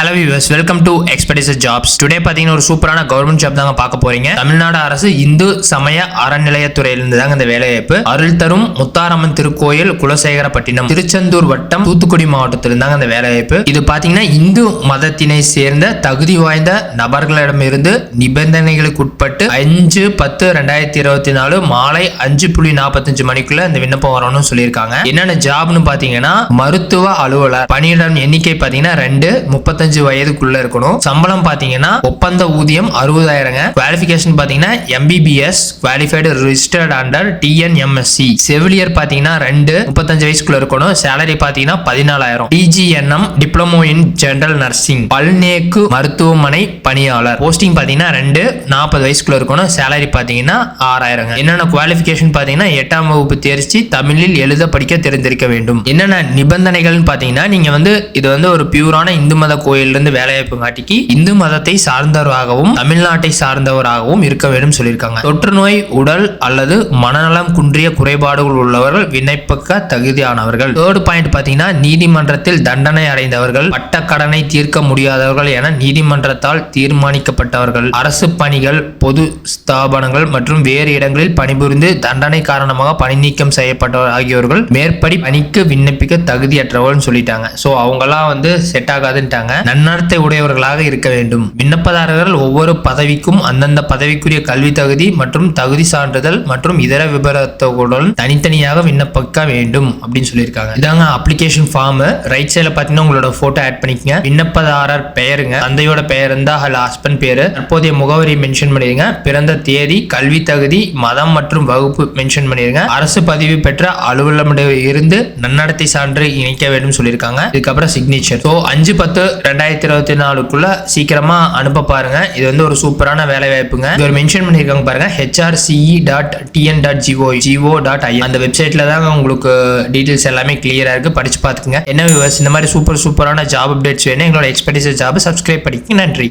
Hello viewers welcome to expediter jobs today பார்த்தீங்கன்னா ஒரு சூப்பரான கவர்மெண்ட் ஜாப் தாங்க பார்க்க போறீங்க. தமிழ்நாடு அரசு இந்து சமய அறநிலையத்துறையிலிருந்து தாங்க இந்த வேலைவாய்ப்பு. அருள் தரும் முத்தாரம்மன் திருக்கோயில் குலசேகரப்பட்டினம் திருச்செந்தூர் வட்டம் தூத்துக்குடி மாவட்டத்தில் தாங்க இந்த வேலைவாய்ப்பு. இது பார்த்தீங்கன்னா இந்து மதத்தினை சேர்ந்த தகுதி வாய்ந்த நபர்களிடமிருந்து நிபந்தனைகளுக்கு உட்பட்டு அஞ்சு பத்து ரெண்டாயிரத்தி இருபத்தி நாலு மாலை அஞ்சு புள்ளி நாற்பத்தஞ்சு மணிக்குள்ள இந்த விண்ணப்பம் வரணும்னு சொல்லியிருக்காங்க. என்னென்ன ஜாப்னு பார்த்தீங்கன்னா மருத்துவ அலுவலர். பணியிடம் எண்ணிக்கை பார்த்தீங்கன்னா ரெண்டு முப்பத்தஞ்சு வயதுக்குள்ள இருக்கணும். சம்பளம் பார்த்தீங்கன்னா ஒப்பந்த ஊதியம் அறுபதாயிரங்க. குவாலிஃபிகேஷன் பார்த்தீங்கன்னா MBBS qualified registered under TNMSC செவிலியர் பார்த்தீங்கன்னா ரெண்டு முப்பத்தஞ்சு வயசுக்குள்ள இருக்கணும். சேலரி பார்த்தீங்கன்னா பதினாலாயிரம். DGNM diploma in general nursing பல்நேக்கு மருத்துவமனை பணியாளர். போஸ்டிங் பார்த்தீங்கன்னா ரெண்டு நாற்பது வயசுக்குள்ள இருக்கணும். சேலரி பார்த்தீங்கன்னா ஆறாயிரங்க. என்னென்ன குவாலிஃபிகேஷன் பார்த்தீங்கன்னா எட்டாம் வகுப்பு தேர்ச்சி தமிழில் எழுத படிக்க தெரிந்திருக்க வேண்டும். என்னென்ன நிபந்தனைகள்னு பார்த்தீங்கன்னா நீங்க வந்து இது வந்து ஒரு பியூரான இந்து மத கோயில் கோயிலிருந்து வேலைவாய்ப்பு காட்டிக்கு இந்து மதத்தை சார்ந்தவராகவும் தமிழ்நாட்டை சார்ந்தவராகவும் இருக்க வேண்டும் சொல்லியிருக்காங்க. தொற்று நோய் உடல் அல்லது மனநலம் குன்றிய குறைபாடுகள் உள்ளவர்கள் விண்ணப்பிக்க தகுதியானவர்கள். தேர்ட் பாயிண்ட் பார்த்தீங்கன்னா நீதிமன்றத்தில் தண்டனை அடைந்தவர்கள் பட்ட கடனை தீர்க்க முடியாதவர்கள் என நீதிமன்றத்தால் தீர்மானிக்கப்பட்டவர்கள். அரசு பணிகள் பொது ஸ்தாபனங்கள் மற்றும் வேறு இடங்களில் பணிபுரிந்து தண்டனை காரணமாக பணி நீக்கம் செய்யப்பட்டவர் ஆகியோர்கள் மேற்படி பணிக்கு விண்ணப்பிக்க தகுதியற்றவர்கள் சொல்லிட்டாங்க. ஸோ அவங்கெல்லாம் வந்து செட் ஆகாதுன்ட்டாங்க. நன்னடத்தை உடையவர்களாக இருக்க வேண்டும். விண்ணப்பதாரர்கள் ஒவ்வொரு பதவிக்கும் அந்தந்த பதவிக்குரிய கல்வி தகுதி மற்றும் தகுதி சான்றிதழ் மற்றும் இதர விபரத்துடன் தனித்தனியாக விண்ணப்பிக்க வேண்டும் அப்படின்னு சொல்லியிருக்காங்க. இதாங்க அப்ளிகேஷன் ஃபார்ம் ரைட் சைடில் பார்த்தீங்கன்னா உங்களோட போட்டோ ஆட் பண்ணிக்கங்க. விண்ணப்பதாரர் பெயருங்க. தந்தையோட பெயர் இருந்தா அல்ல ஹஸ்பண்ட் பேரு. தற்போதைய முகவரி மென்ஷன் பண்ணிருங்க பிறந்த தேதி கல்வி தகுதி மதம் மற்றும் வகுப்பு மென்ஷன் பண்ணிருங்க அரசு பதிவு பெற்ற அலுவலமிடம் இருந்து நன்னடத்தை சான்று இணைக்க வேண்டும் சொல்லியிருக்காங்க. இதுக்கப்புறம் சிக்னேச்சர் ஸோ அஞ்சு பத்து ரெண்டாயிரத்தி ரெண்டாயிரத்தி இருபத்தி நாலுக்குள்ள சீக்கிரமா அனுப்ப பாருங்க. இது வந்து ஒரு சூப்பரான வேலை வாய்ப்புங்க இது ஒரு மென்ஷன் பண்ணியிருக்காங்க பாருங்க. HRCE dot TN dot GO GO dot I அந்த வெப்சைட்ல தாங்க உங்களுக்கு டீடைல்ஸ் எல்லாமே கிளியரா இருக்கு. படிச்சு பார்த்துக்குங்க. என்ன viewers, இந்த மாதிரி சூப்பர் சூப்பரான ஜாப் அப்டேட்ஸ் வேணும் எங்களோட எக்ஸ்பெடிசர் ஜாப் சப்ஸ்கிரைப் பண்ணிக்கு நன்றி.